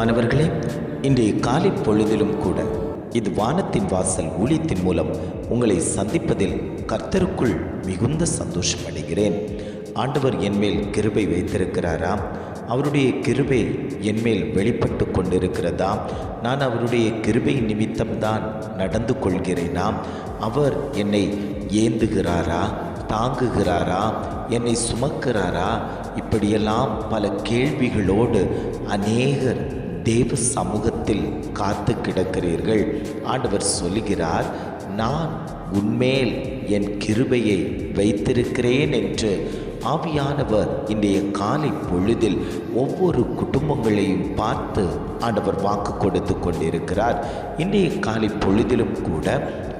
பிரியமானவர்களே இன்றைய காலை பொழுதிலும் கூட இது வானத்தின் வாசல் ஊழியத்தின் மூலம் உங்களை சந்திப்பதில் கர்த்தருக்குள் மிகுந்த சந்தோஷம் அடைகிறேன். ஆண்டவர் என்மேல் கிருபை வைத்திருக்கிறாரா? அவருடைய கிருபை என்மேல் வெளிப்பட்டு கொண்டிருக்கிறதா? நான் அவருடைய கிருபை நிமித்தம்தான் நடந்து கொள்கிறேனா? அவர் என்னை ஏந்துகிறாரா? தாங்குகிறாரா? என்னை சுமக்கிறாரா? இப்படியெல்லாம் பல கேள்விகளோடு அநேகர் தேவ சமூகத்தில் காத்து கிடக்கிறீர்கள். ஆண்டவர் சொல்லுகிறார் நான் உன்மேல் என் கிருபையை வைத்திருக்கிறேன் என்று. ஆவியானவர் இன்றைய காலை பொழுதில் ஒவ்வொரு குடும்பங்களையும் பார்த்து ஆண்டவர் வாக்கு கொடுத்து கொண்டிருக்கிறார். இன்றைய காலை பொழுதிலும் கூட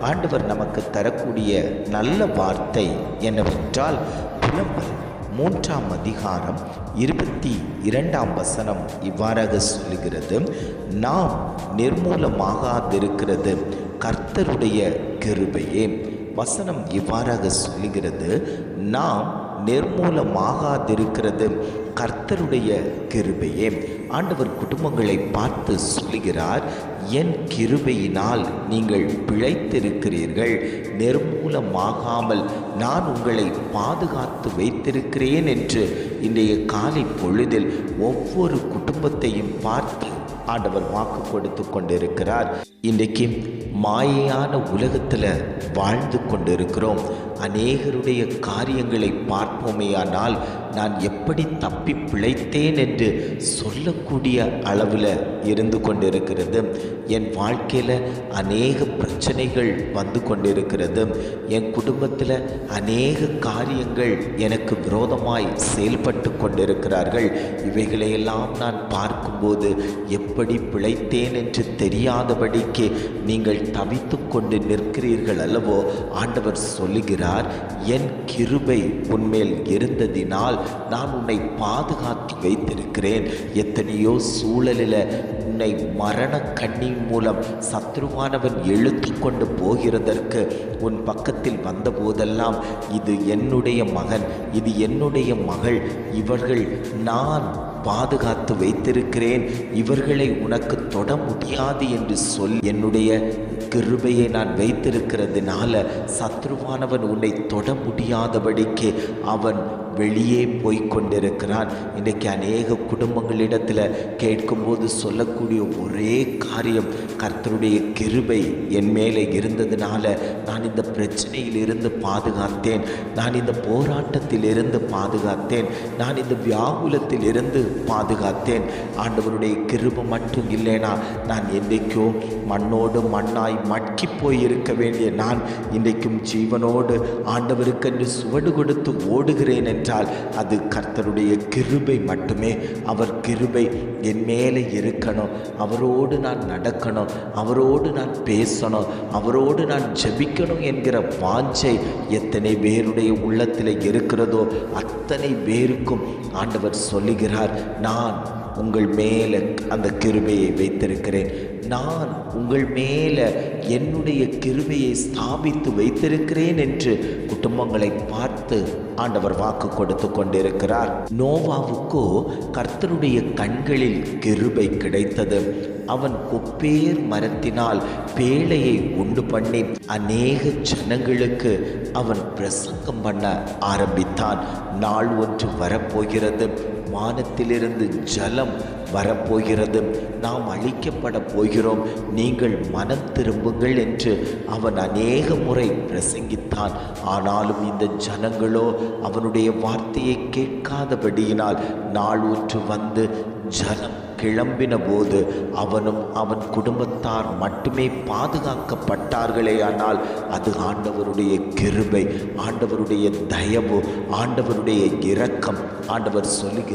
ஆண்டவர் நமக்கு தரக்கூடிய நல்ல வார்த்தை என்னவென்றால் புலம்பல். மூன்றாம் அதிகாரம் இருபத்தி இரண்டாம் வசனம் இவ்வாறாக சொல்லுகிறது. நாம் நிர்மூலமாகாதிருக்கிறது கர்த்தருடைய கிருபையே. வசனம் இவ்வாறாக சொல்லுகிறது. நாம் நிர்மூலமாகாதிருக்கிறது கர்த்தருடைய கிருபையே. ஆண்டவர் குடும்பங்களை பார்த்து சொல்லுகிறார் என் கிருபையினால் நீங்கள் பிழைத்திருக்கிறீர்கள் நிர்மூலமாகாமல் நான் உங்களை பாதுகாத்து வைத்திருக்கிறேன் என்று இன்றைய காலை பொழுதில் ஒவ்வொரு குடும்பத்தையும் பார்த்து ஆண்டவர் வாக்கு கொடுத்து கொண்டிருக்கிறார். இன்றைக்கு மாயையான உலகத்தில் வாழ்ந்து கொண்டிருக்கிறோம். அநேகருடைய காரியங்களை பார்ப்போமேயானால் நான் எப்படி தப்பி பிழைத்தேன் என்று சொல்லக்கூடிய அளவில் இருந்து கொண்டிருக்கிறது. என் வாழ்க்கையில் அநேக பிரச்சனைகள் வந்து கொண்டிருக்கிறது. என் குடும்பத்தில் அநேக காரியங்கள் எனக்கு விரோதமாய் செயல்பட்டு கொண்டிருக்கிறார்கள். இவைகளையெல்லாம் நான் பார்க்கும்போது எப்படி பிழைத்தேன் என்று தெரியாதபடிக்கு நீங்கள் தவித்து கொண்டு நிற்கிறீர்கள் அல்லவோ ஆண்டவர் சொல்லுகிறார். என் கிருபை உன்மேல் இருந்ததினால் நான் உன்னை பாதுகாத்து வைத்திருக்கிறேன். எத்தனையோ சூழலில் உன்னை மரண கண்ணின் மூலம் சத்ருவானவன் இழுத்து கொண்டு போகிறதற்கு உன் பக்கத்தில் வந்தபோதெல்லாம் இது என்னுடைய மகன் இது என்னுடைய மகள் இவர்கள் நான் பாதுகாத்து வைத்திருக்கிறேன் இவர்களை உனக்கு தொட முடியாது என்று சொல். என்னுடைய கிருபையை நான் வைத்திருக்கிறதுனால சத்ருவானவன் உன்னை தொட முடியாதபடிக்கு அவன் வெளியே போய்கொண்டிருக்கிறான் இன்றைக்கு அநேக குடும்பங்களிடத்தில் கேட்கும்போது சொல்லக்கூடிய ஒரே காரியம் கர்த்தருடைய கிருபை என் மேலே இருந்ததுனால நான் இந்த பிரச்சனையில் இருந்து பாதுகாத்தேன். நான் இந்த போராட்டத்தில் இருந்து பாதுகாத்தேன். நான் இந்த வியாகுலத்தில் இருந்து பாதுகாத்தேன். ஆண்டவருடைய கிருபை மட்டும் இல்லைனா நான் என்றைக்கோ மண்ணோடு மண்ணாய் மட்கி போய் இருக்க வேண்டிய நான் இன்றைக்கும் ஜீவனோடு ஆண்டவருக்கென்று சுவடு கொடுத்து ஓடுகிறேன் என்றால் அது கர்த்தருடைய கிருபை மட்டுமே. அவர் கிருபை என் மேலே இருக்கணும். அவரோடு நான் நடக்கணும். அவரோடு நான் பேசணும். அவரோடு நான் ஜெபிக்கணும் என்கிற வாஞ்சை எத்தனை பேருடைய உள்ளத்தில் இருக்கிறதோ அத்தனை பேருக்கும் ஆண்டவர் சொல்லுகிறார் நான் உங்கள் மேலே அந்த கிருபையை வைத்திருக்கிறேன். நான் உங்கள் மேலே என்னுடைய கிருபையை ஸ்தாபித்து வைத்திருக்கிறேன் என்று குடும்பங்களை பார்த்து ஆண்டவர் வாக்கு கொடுத்து கொண்டிருக்கிறார். நோவாவுக்கோ கர்த்தருடைய கண்களில் கிருபை கிடைத்தது. அவன் கொப்பேர் மரத்தினால் பேழையை உண்டு பண்ணி அநேக ஜனங்களுக்கு அவன் பிரசங்கம் பண்ண ஆரம்பித்தான். நாள் ஒன்று வரப்போகிறது. வானத்திலிருந்து ஜலம் வரப்போகிறது. நாம் அழிக்கப்பட போகிறோம். நீங்கள் மனம் திரும்புங்கள் என்று அவன் அநேக முறை பிரசங்கித்தான். ஆனாலும் இந்த ஜனங்களோ அவனுடைய வார்த்தையை கேட்காதபடியினால் நாள் ஒன்று வந்து ஜலம் கிளம்பின போது அவனும் அவன் குடும்பத்தார் மட்டுமே பாதுகாக்கப்பட்டார்களே ஆனால் அது ஆண்டவருடைய கிருபை ஆண்டவருடைய தயவு ஆண்டவருடைய இரக்கம். ஆண்டவர்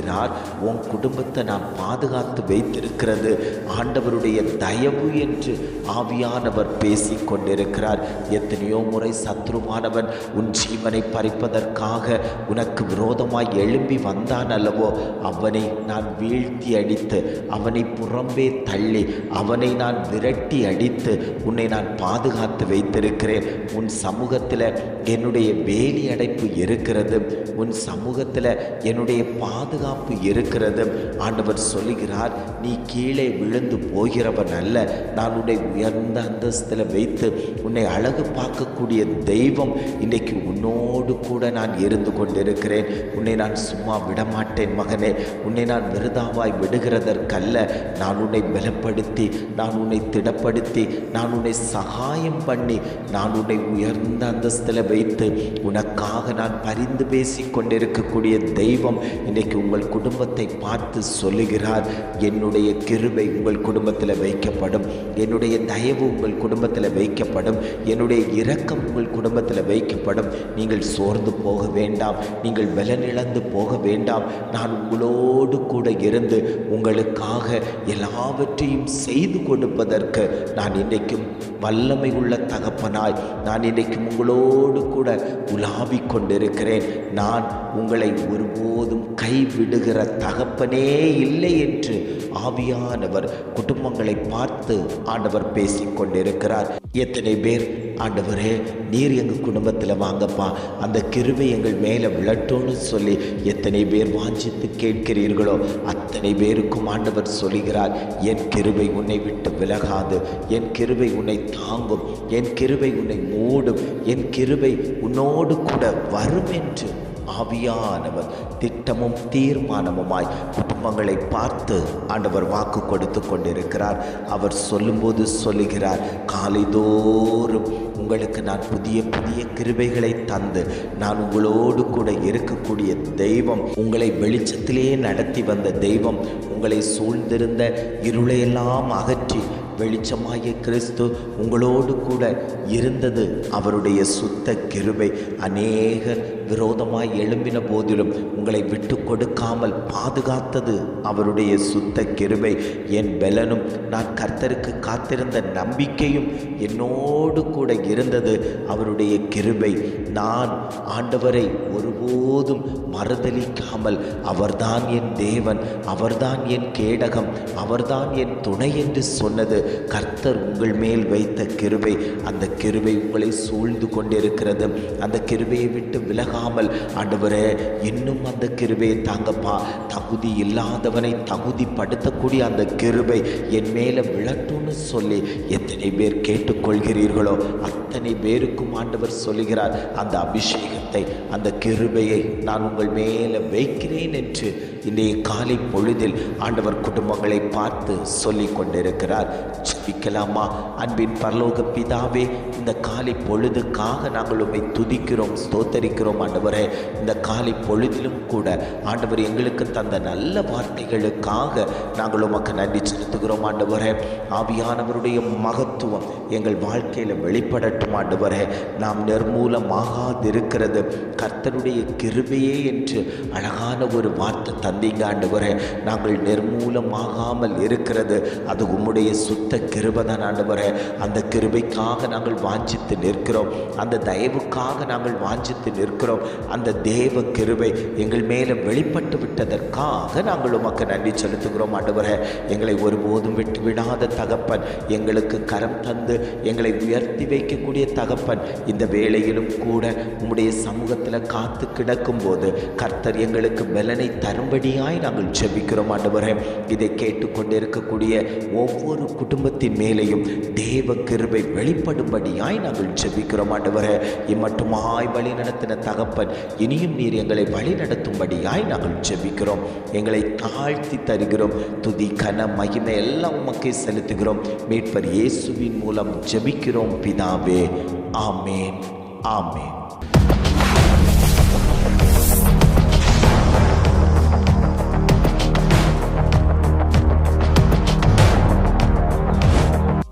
சொல்லுகிறார் உன் குடும்பத்தை நான் பாதுகாத்து வைத்திருக்கிறது. ஆண்டவருடைய தயவு என்று ஆவியானவர் பேசி கொண்டிருக்கிறார் எத்தனையோ முறை சத்ருவானவன் உன் ஜீவனை பறிப்பதற்காக உனக்கு விரோதமாய் எழும்பி வந்தான் அல்லவோ அவனை நான் வீழ்த்தி அடித்து அவனை புறம்பே தள்ளி அவனை நான் விரட்டி அடித்து உன்னை நான் பாதுகாத்து வைத்திருக்கிறேன். உன் சமூகத்தில் என்னுடைய வேலி அடைப்பு இருக்கிறது. உன் சமூகத்தில் என்னுடைய பாதுகாப்பு இருக்கிறது. ஆண்டவர் சொல்லுகிறார் நீ கீழே விழுந்து போகிறவன் அல்ல. நான் உன்னை உயர்ந்த அந்தஸ்தில் வைத்து உன்னை அழகு பார்க்கக்கூடிய தெய்வம் இன்றைக்கு உன்னோடு கூட நான் இருந்து கொண்டிருக்கிறேன். உன்னை நான் சும்மா விடமாட்டேன் மகனே. உன்னை நான் விருதாவாய் விடுகிறதற்கல்ல. நான் உன்னை பலப்படுத்தி நான் உன்னை திடப்படுத்தி நான் உன்னை சகாயம் பண்ணி நான் உன்னை உயர்ந்த அந்தஸ்தில் வைத்து உனக்காக நான் பரிந்து பேசி கொண்டிருக்கக்கூடிய தெய்வம் இன்றைக்கு உங்கள் குடும்பத்தை பார்த்து சொல்லுகிறார் என்னுடைய கிருபை உங்கள் குடும்பத்தில் வைக்கப்படும். என்னுடைய தயவு உங்கள் குடும்பத்தில் வைக்கப்படும். என்னுடைய இரக்கம் உங்கள் குடும்பத்தில் வைக்கப்படும். நீங்கள் சோர்ந்து போக வேண்டாம். நீங்கள் விலநிழந்து போக வேண்டாம். நான் உங்களோடு கூட இருந்து உங்களுக்காக எல்லாவற்றையும் செய்து கொடுப்பதற்கு நான் இன்றைக்கும் வல்லமை உள்ள தகப்பனாய் நான் இன்றைக்கும் உங்களோடு கூட உலாவிக் கொண்டிருக்கிறேன். நான் உங்களை ஒருபோதும் கைவிடுகிற தகப்பனே இல்லை என்று ஆவியானவர் குடும்பங்களை பார்த்து ஆண்டவர் பேசிக் கொண்டிருக்கிறார். எத்தனை பேர் ஆண்டவரே நீர் எங்கள் குடும்பத்தில் வாங்கப்பா. அந்த கிருபை எங்கள் மேலே விழட்டோன்னு சொல்லி எத்தனை பேர் வாஞ்சித்து கேட்கிறீர்களோ அத்தனை பேருக்கும் ஆண்டவர் சொல்கிறார் என் கிருபை உன்னை விட்டு விலகாது. என் கிருபை உன்னை தாங்கும். என் கிருபை உன்னை மூடும். என் கிருபை உன்னோடு கூட வரும் என்று ஆவியானவர் திட்டமும் தீர்மானமுமாய் குடும்பங்களை பார்த்து ஆண்டவர் வாக்கு கொடுத்து கொண்டிருக்கிறார். அவர் சொல்லும்போது சொல்லுகிறார் காலைதோறும் உங்களுக்கு நான் புதிய புதிய கிருபைகளை தந்து நான் உங்களோடு கூட இருக்கக்கூடிய தெய்வம் உங்களை வெளிச்சத்திலே நடத்தி வந்த தெய்வம் உங்களை சூழ்ந்திருந்த இருளையெல்லாம் அகற்றி வெளிச்சமாகிய கிறிஸ்து உங்களோடு கூட இருந்தது அவருடைய சுத்த கிருபை. அநேகர் விரோதமாய் எழும்பின போதிலும் உங்களை விட்டு கொடுக்காமல் பாதுகாத்தது அவருடைய சுத்த கிருபை. என் பலனும் நான் கர்த்தருக்கு காத்திருந்த நம்பிக்கையும் என்னோடு கூட இருந்தது. அவருடைய கிருபை நான் ஆண்டவரை ஒருபோதும் மறுதளிக்காமல் அவர்தான் என் தேவன் அவர்தான் என் கேடகம் அவர்தான் என் துணை என்று சொன்னது. கர்த்தர் உங்கள் மேல் வைத்த கிருபை அந்த கிருபை உங்களை சூழ்ந்து கொண்டிருக்கிறது. அந்த கிருபையை விட்டு விலக விலகாமல் ஆண்டவரே இன்னும் அந்த கிருபையை தாங்கப்பா. தகுதி இல்லாதவனை தகுதிப்படுத்தக்கூடிய அந்த கிருபை என் மேலே விழட்டும்னு சொல்லி எத்தனை பேர் கேட்டுக்கொள்கிறீர்களோ அத்தனை பேருக்கும் ஆண்டவர் சொல்லுகிறார் அந்த அபிஷேகத்தை அந்த கிருபையை நான் உங்கள் மேலே வைக்கிறேன் என்று இன்றைய காலை பொழுதில் ஆண்டவர் குடும்பங்களை பார்த்து சொல்லி கொண்டிருக்கிறார். ஜெபிக்கலாமா? அன்பின் பரலோக பிதாவே இந்த காலை பொழுதுக்காக நாங்கள் உண்மை துதிக்கிறோம் ஸ்தோத்தரிக்கிறோம் ஆண்டவரே இந்த காலை பொழுதிலும் கூட ஆண்டவர் எங்களுக்கு தந்த நல்ல வார்த்தைகளுக்காக நாங்கள் உமக்கு நன்றி செலுத்துகிறோம் ஆண்டவரே. ஆவியானவருடைய மகத்துவம் எங்கள் வாழ்க்கையில் வெளிப்படட்டும் ஆண்டவரே. நாம் நிர்மூலமாகாதிருக்கிறது. கர்த்தருடைய கிருபையே என்று அழகான ஒரு வார்த்தை தந்தீங்க ஆண்டவரே. நாங்கள் நிர்மூலமாகாமல் இருக்கிறது. அது உம்முடைய சுத்த கிருபதான் ஆண்டவரே. அந்த கிருபைக்காக நாங்கள் வாஞ்சித்து நிற்கிறோம். அந்த தயவுக்காக நாங்கள் வாஞ்சித்து நிற்கிறோம். அந்த தேவ கிருபை எங்கள் மேலே வெளிப்பட்டு விட்டதற்காக நாங்கள் உமக்கு நன்றி செலுத்துகிறோம் ஆண்டவரே. எங்களை ஒருபோதும் விட்டு விடாத தகப்பன் எங்களுக்கு கரம் தந்து எங்களை உயர்த்தி வைக்கக்கூடிய தகப்பன். இந்த வேளையிலும் கூட உம்முடைய சமூகத்தில் காத்து கிடக்கும் போது கர்த்தர் எங்களுக்கு பலனை தரும்படியாய் நாங்கள் ஜெபிக்கிறோம் ஆண்டவரே. இதை கேட்டுக்கொண்டிருக்கக்கூடிய ஒவ்வொரு குடும்பத்தின் மேலேயும் தேவ கிருபை வெளிப்படும்படியாய் நாங்கள் ஜெபிக்கிறோம் ஆண்டவரே. இம்மட்டுமாய் வழி நடத்தின தகப்பன் இனியும் நீர் எங்களை வழி நடத்தும்படியாய் நாங்கள் ஜெபிக்கிறோம். எங்களை தாழ்த்தி தருகிறோம். துதி கன மகிமை எல்லாம் உமக்கே செலுத்துகிறோம். மீட்பர் இயேசுவின் மூலம் ஜெபிக்கிறோம் பிதாவே. ஆமேன். ஆமேன்.